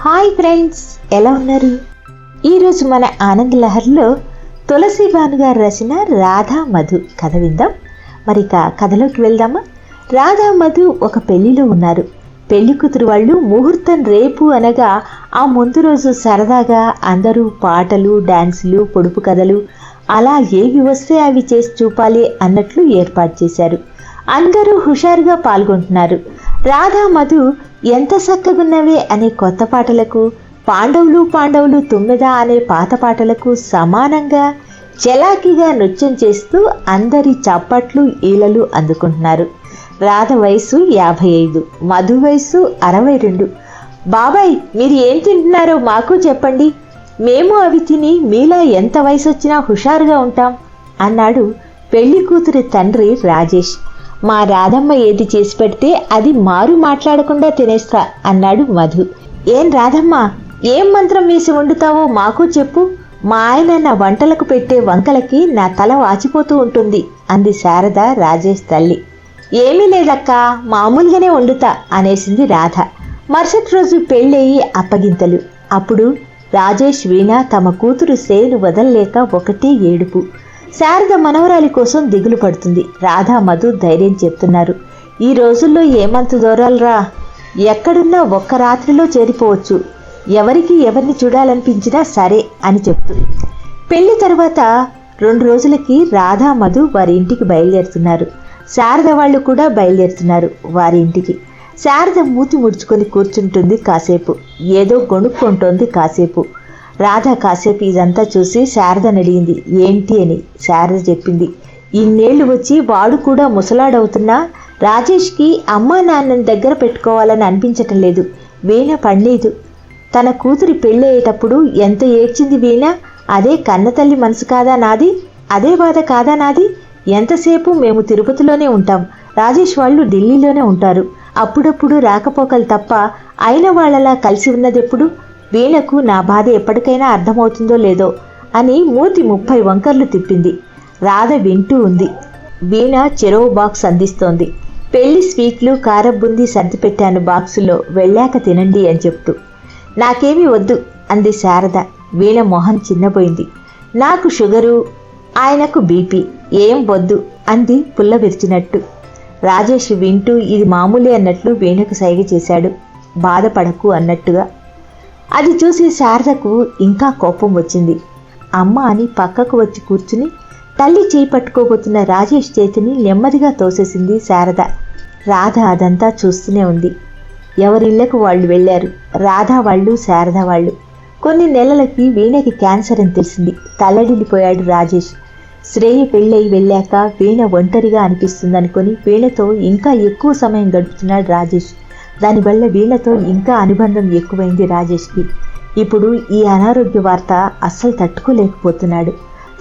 Hi friends ఎలా ఉన్నారు? ఈరోజు మన ఆనంద్ లహర్లో తులసి భాను గారు రాసిన రాధా మధు కథ విందాం. మరి ఇక కథలోకి వెళ్దామా? రాధా మధు ఒక పెళ్ళిలో ఉన్నారు. పెళ్ళి కూతురు వాళ్ళు ముహూర్తం రేపు అనగా ఆ ముందు రోజు సరదాగా అందరూ పాటలు డాన్సులు పొడుపు కథలు అలా ఏవి వస్తే అవి చేసి చూపాలి అన్నట్లు ఏర్పాటు చేశారు. అందరూ హుషారుగా పాల్గొంటున్నారు. రాధా మధు ఎంత చక్కగున్నవే అనే కొత్త పాటలకు పాండవులు పాండవులు తుమ్మెద అనే పాత పాటలకు సమానంగా చలాకీగా నృత్యం చేస్తూ అందరి చప్పట్లు ఈలలు అందుకుంటున్నారు. రాధ వయసు యాభై ఐదు మధు వయసు అరవై రెండు. బాబాయ్ మీరు ఏం తింటున్నారో మాకు చెప్పండి. మేము అవి తిని మీలా ఎంత వయసు వచ్చినా హుషారుగా ఉంటాం అన్నాడు పెళ్ళి కూతురి తండ్రి రాజేష్. మా రాధమ్మ ఏది చేసి పెడితే అది మారు మాట్లాడకుండా తినేస్తా అన్నాడు మధు. ఏం రాధమ్మ ఏం మంత్రం వేసి వండుతావో మాకు చెప్పు. మా ఆయన నా వంటలకు పెట్టే వంకలకి నా తల వాచిపోతూ ఉంటుంది అంది శారద రాజేష్ తల్లి. ఏమీ లేదక్కా మామూలుగానే వండుతా అనేసింది రాధ. మరుసటి రోజు పెళ్ళయి అప్పగింతలు. అప్పుడు రాజేష్ వీణ తమ కూతురు సేను వదల్లేక ఒకటే ఏడుపు. శారద మనవరాలి కోసం దిగులు పడుతుంది. రాధా మధు ధైర్యం చెప్తున్నారు. ఈ రోజుల్లో ఏమంత దూరాలరా? ఎక్కడున్నా ఒక్క రాత్రిలో చేరిపోవచ్చు. ఎవరికి ఎవరిని చూడాలనిపించినా సరే అని చెప్తుంది పెళ్ళి తర్వాత రెండు రోజులకి రాధా మధు వారి ఇంటికి బయలుదేరుతున్నారు. శారద వాళ్ళు కూడా బయలుదేరుతున్నారు వారి ఇంటికి. శారద మూతి ముడుచుకొని కూర్చుంటుంది కాసేపు. ఏదో గొణుక్కుంటోంది కాసేపు. రాధ కాసేపు ఇదంతా చూసి శారద నడిగింది ఏంటి అని శారద చెప్పింది. ఇన్నేళ్ళు వచ్చి వాడు కూడా ముసలాడవుతున్నా రాజేష్కి అమ్మా నాన్నని దగ్గర పెట్టుకోవాలని అనిపించటం లేదు. వీణ పడలేదు. తన కూతురి పెళ్ళయ్యేటప్పుడు ఎంత ఏడ్చింది వీణ? అదే కన్నతల్లి మనసు కాదా నాది? అదే బాధ కాదా నాది? ఎంతసేపు మేము తిరుపతిలోనే ఉంటాం. రాజేష్ వాళ్ళు ఢిల్లీలోనే ఉంటారు. అప్పుడప్పుడు రాకపోకలు తప్ప అయిన వాళ్ళలా కలిసి ఉన్నదెప్పుడు? వీణకు నా బాధ ఎప్పటికైనా అర్థమవుతుందో లేదో అని మూతి ముప్పై వంకర్లు తిప్పింది. రాధ వింటూ ఉంది. వీణ చెరువు బాక్స్ అందిస్తోంది. పెళ్ళి స్వీట్లు కారబుంది సర్ది పెట్టాను బాక్సులో. వెళ్ళాక తినండి అని చెప్తూ. నాకేమీ వద్దు అంది శారద. వీణ మొహం చిన్నపోయింది నాకు షుగరు ఆయనకు బీపీ ఏం వద్దు అంది పుల్ల విరిచినట్టు. రాజేష్ వింటూ ఇది మామూలే అన్నట్లు వీణకు సైగ చేశాడు. బాధపడకు అన్నట్టుగా. అది చూసి శారదకు ఇంకా కోపం వచ్చింది. అమ్మ అని పక్కకు వచ్చి కూర్చుని తల్లి చేయి పట్టుకోబోతున్న రాజేష్ చేతిని నెమ్మదిగా తోసేసింది శారద. రాధ అదంతా చూస్తూనే ఉంది. ఎవరిళ్ళకు వాళ్ళు వెళ్ళారు. రాధ వాళ్ళు శారద వాళ్ళు. కొన్ని నెలలకి వీణకి క్యాన్సర్ అని తెలిసింది. తల్లడిల్లిపోయాడు రాజేష్. శ్రేయ పెళ్ళయి వెళ్ళాక వీణ ఒంటరిగా అనిపిస్తుందనుకొని వీణతో ఇంకా ఎక్కువ సమయం గడుపుతున్నాడు రాజేష్. దానివల్ల వీళ్ళతో ఇంకా అనుబంధం ఎక్కువైంది రాజేష్కి. ఇప్పుడు ఈ అనారోగ్య వార్త అస్సలు తట్టుకోలేకపోతున్నాడు.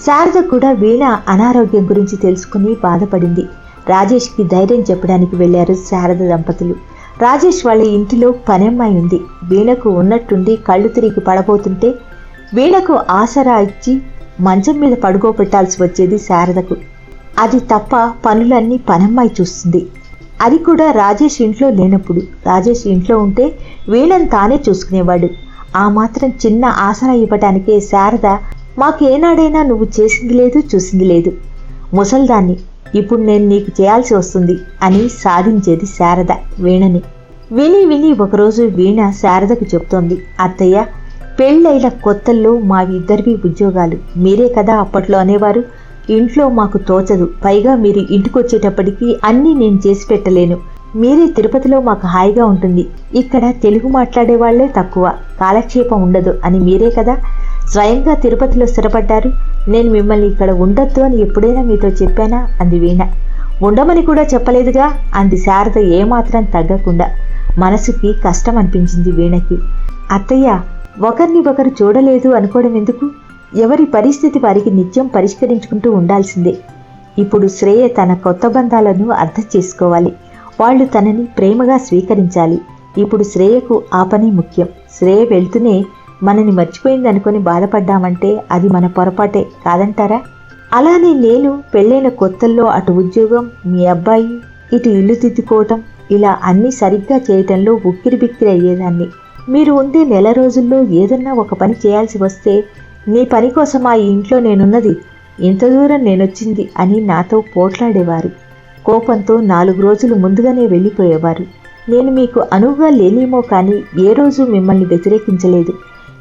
శారద కూడా వీణ అనారోగ్యం గురించి తెలుసుకుని బాధపడింది. రాజేష్కి ధైర్యం చెప్పడానికి వెళ్ళారు శారద దంపతులు. రాజేష్ వాళ్ళ ఇంటిలో పనమ్మాయి ఉంది. వీణకు ఉన్నట్టుండి కళ్ళు తిరిగి పడబోతుంటే వీణకు ఆసరా ఇచ్చి మంచం మీద పడుకోబెట్టాల్సి వచ్చేది శారదకు. అది తప్ప పనులన్నీ పనమ్మాయి చూస్తుంది. అది కూడా రాజేష్ ఇంట్లో లేనప్పుడు. రాజేష్ ఇంట్లో ఉంటే వీళ్ళని తానే చూసుకునేవాడు. ఆ మాత్రం చిన్న ఆసన ఇవ్వటానికే శారద మాకు ఏనాడైనా నువ్వు చేసింది లేదు చూసింది లేదు. ముసల్దాన్ని ఇప్పుడు నేను నీకు చేయాల్సి వస్తుంది అని సాధించేది శారద వీణని. విని విని ఒకరోజు వీణ శారదకు చెప్తోంది అత్తయ్య పెళ్ళైన కొత్తల్లో మా ఇద్దరివి ఉద్యోగాలు. మీరే కదా అప్పట్లో అనేవారు. ఇంట్లో మాకు తోచదు. పైగా మీరు ఇంటికొచ్చేటప్పటికి అన్నీ నేను చేసి పెట్టలేను. మీరే తిరుపతిలో మాకు హాయిగా ఉంటుంది. ఇక్కడ తెలుగు మాట్లాడే వాళ్ళే తక్కువ. కాలక్షేపం ఉండదు అని మీరే కదా? స్వయంగా తిరుపతిలో స్థిరపడ్డారు. నేను మిమ్మల్ని ఇక్కడ ఉండొద్దు అని ఎప్పుడైనా మీతో చెప్పానా? అంది వీణ. ఉండమని కూడా చెప్పలేదుగా? అంది శారద ఏమాత్రం తగ్గకుండా. మనసుకి కష్టం అనిపించింది వీణకి. అత్తయ్య ఒకరిని ఒకరు చూడలేదు అనుకోవడం ఎందుకు? ఎవరి పరిస్థితి వారికి నిత్యం పరిష్కరించుకుంటూ ఉండాల్సిందే. ఇప్పుడు శ్రేయ తన కొత్త బంధాలను అర్థం చేసుకోవాలి. వాళ్ళు తనని ప్రేమగా స్వీకరించాలి. ఇప్పుడు శ్రేయకు ఆ పని ముఖ్యం. శ్రేయ వెళ్తూనే మనని మర్చిపోయిందనుకొని బాధపడ్డామంటే అది మన పొరపాటే కాదంటారా? అలానే నేను పెళ్ళైన కొత్తల్లో అటు ఉద్యోగం మీ అబ్బాయి ఇటు ఇల్లు తిద్దుకోవటం ఇలా అన్నీ సరిగ్గా చేయటంలో ఉక్కిరి బిక్కిరి అయ్యేదాన్ని. మీరు ఉండే నెల రోజుల్లో ఏదన్నా ఒక పని చేయాల్సి వస్తే నీ పని కోసం ఆ ఇంట్లో నేనున్నది. ఇంత దూరం నేనొచ్చింది అని నాతో పోట్లాడేవారు. కోపంతో నాలుగు రోజులు ముందుగానే వెళ్ళిపోయేవారు. నేను మీకు అనువుగా లేనేమో కానీ ఏ రోజు మిమ్మల్ని వ్యతిరేకించలేదు.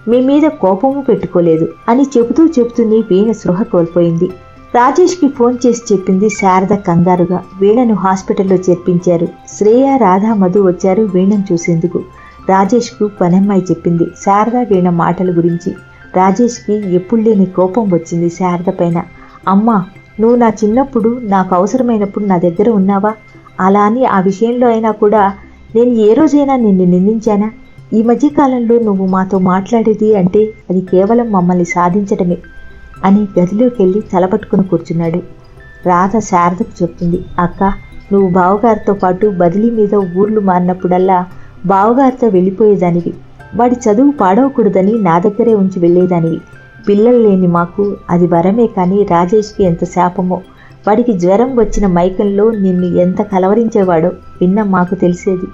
మీ మీద కోపము పెట్టుకోలేదు అని చెబుతూ చెబుతూనే వీణ స్పృహ కోల్పోయింది. రాజేష్కి ఫోన్ చేసి చెప్పింది శారద కంగారుగా. వీణను హాస్పిటల్లో చేర్పించారు. శ్రేయ రాధా మధు వచ్చారు వీణను చూసేందుకు. రాజేష్కు పనమ్మాయి చెప్పింది. శారద వీణ మాటల గురించి. రాజేష్కి ఎప్పుడు లేని కోపం వచ్చింది శారద పైన. అమ్మా నువ్వు నా చిన్నప్పుడు నాకు అవసరమైనప్పుడు నా దగ్గర ఉన్నావా? అలా అని ఆ విషయంలో అయినా కూడా నేను ఏ రోజైనా నిన్ను నిందించానా? ఈ మధ్యకాలంలో నువ్వు మాతో మాట్లాడేది అంటే అది కేవలం మమ్మల్ని సాధించడమే అని గదిలోకి వెళ్ళి తలపట్టుకుని కూర్చున్నాడు. రాధ శారదకు చెప్తుంది అక్క నువ్వు బావగారితో పాటు బదిలీ మీద ఊర్లు మారినప్పుడల్లా బావగారితో వెళ్ళిపోయేదానివి. వాడి చదువు పాడవకూడదని నా దగ్గరే ఉంచి వెళ్ళేదానివి పిల్లలు లేని మాకు అది వరమే కానీ రాజేష్కి ఎంత శాపమో. వాడికి జ్వరం వచ్చిన మైకంలో నిన్ను ఎంత కలవరించేవాడో విన్న మాకు తెలిసేది.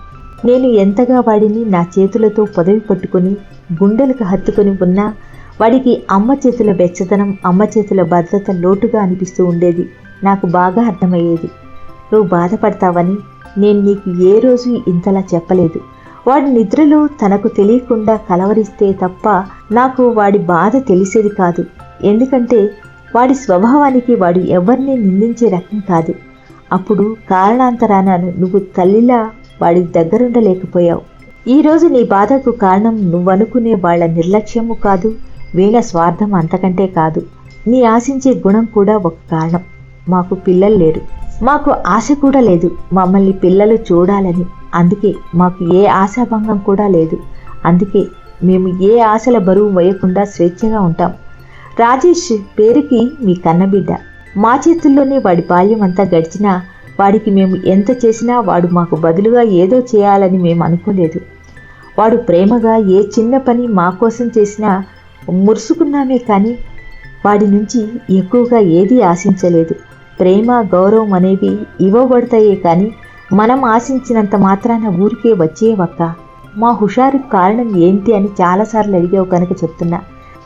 నేను ఎంతగా వాడిని నా చేతులతో పొదవి పట్టుకొని గుండెలకు హత్తుకొని ఉన్నా వాడికి అమ్మ చేతుల వెచ్చదనం అమ్మ చేతుల భద్రత లోటుగా అనిపిస్తూ ఉండేది. నాకు బాగా అర్థమయ్యేది. నువ్వు బాధపడతావని నేను నీకు ఏ రోజు ఇంతలా చెప్పలేదు. వాడి నిద్రలు తనకు తెలియకుండా కలవరిస్తే తప్ప నాకు వాడి బాధ తెలిసేది కాదు. ఎందుకంటే వాడి స్వభావానికి వాడు ఎవరిని నిందించే రకం కాదు. అప్పుడు కారణాంతరాన నువ్వు తల్లిలా వాడి దగ్గరుండలేకపోయావు. ఈరోజు నీ బాధకు కారణం నువ్వనుకునే వాళ్ళ నిర్లక్ష్యము కాదు వీళ్ళ స్వార్థం అంతకంటే కాదు. నీ ఆశించే గుణం కూడా ఒక కారణం. మాకు పిల్లలు లేరు. మాకు ఆశ కూడా లేదు. మమ్మల్ని పిల్లలు చూడాలని. అందుకే మాకు ఏ ఆశాభంగం కూడా లేదు. అందుకే మేము ఏ ఆశల బరువు వేయకుండా స్వేచ్ఛగా ఉంటాం. రాజేష్ పేరుకి మీ కన్నబిడ్డ. మా చేతుల్లోనే వాడి బాల్యం అంతా గడిచినా వాడికి మేము ఎంత చేసినా వాడు మాకు బదులుగా ఏదో చేయాలని మేము అనుకోలేదు. వాడు ప్రేమగా ఏ చిన్న పని మా కోసం చేసినా మురుసుకున్నామే కానీ వాడి నుంచి ఎక్కువగా ఏదీ ఆశించలేదు. ప్రేమ గౌరవం అనేవి ఇవ్వబడతాయే కానీ మనం ఆశించినంత మాత్రాన ఊరికే వచ్చేవక్క. మా హుషారు కారణం ఏంటి అని చాలాసార్లు అడిగావు కనుక చెప్తున్నా.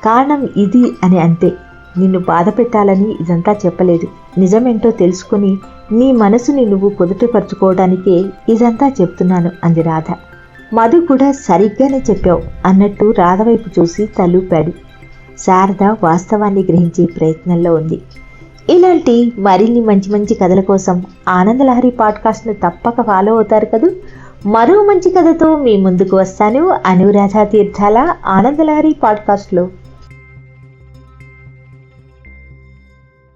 కారణం ఇది అని అంతే. నిన్ను బాధ పెట్టాలని ఇదంతా చెప్పలేదు. నిజమేంటో తెలుసుకుని నీ మనసుని నువ్వు కుదుటపరుచుకోవడానికే ఇదంతా చెప్తున్నాను అంది రాధ. మధు కూడా సరిగ్గానే చెప్పావు అన్నట్టు రాధ వైపు చూసి తలూపాడు. శారద వాస్తవాన్ని గ్రహించే ప్రయత్నంలో ఉంది. ఇలాంటి మరిన్ని మంచి మంచి కథల కోసం ఆనందలహరి పాడ్కాస్ట్ను తప్పక ఫాలో అవుతారు కదూ? మరో మంచి కథతో మీ ముందుకు వస్తాను. అనురాధ తీర్థాల ఆనందలహరి పాడ్కాస్ట్లో.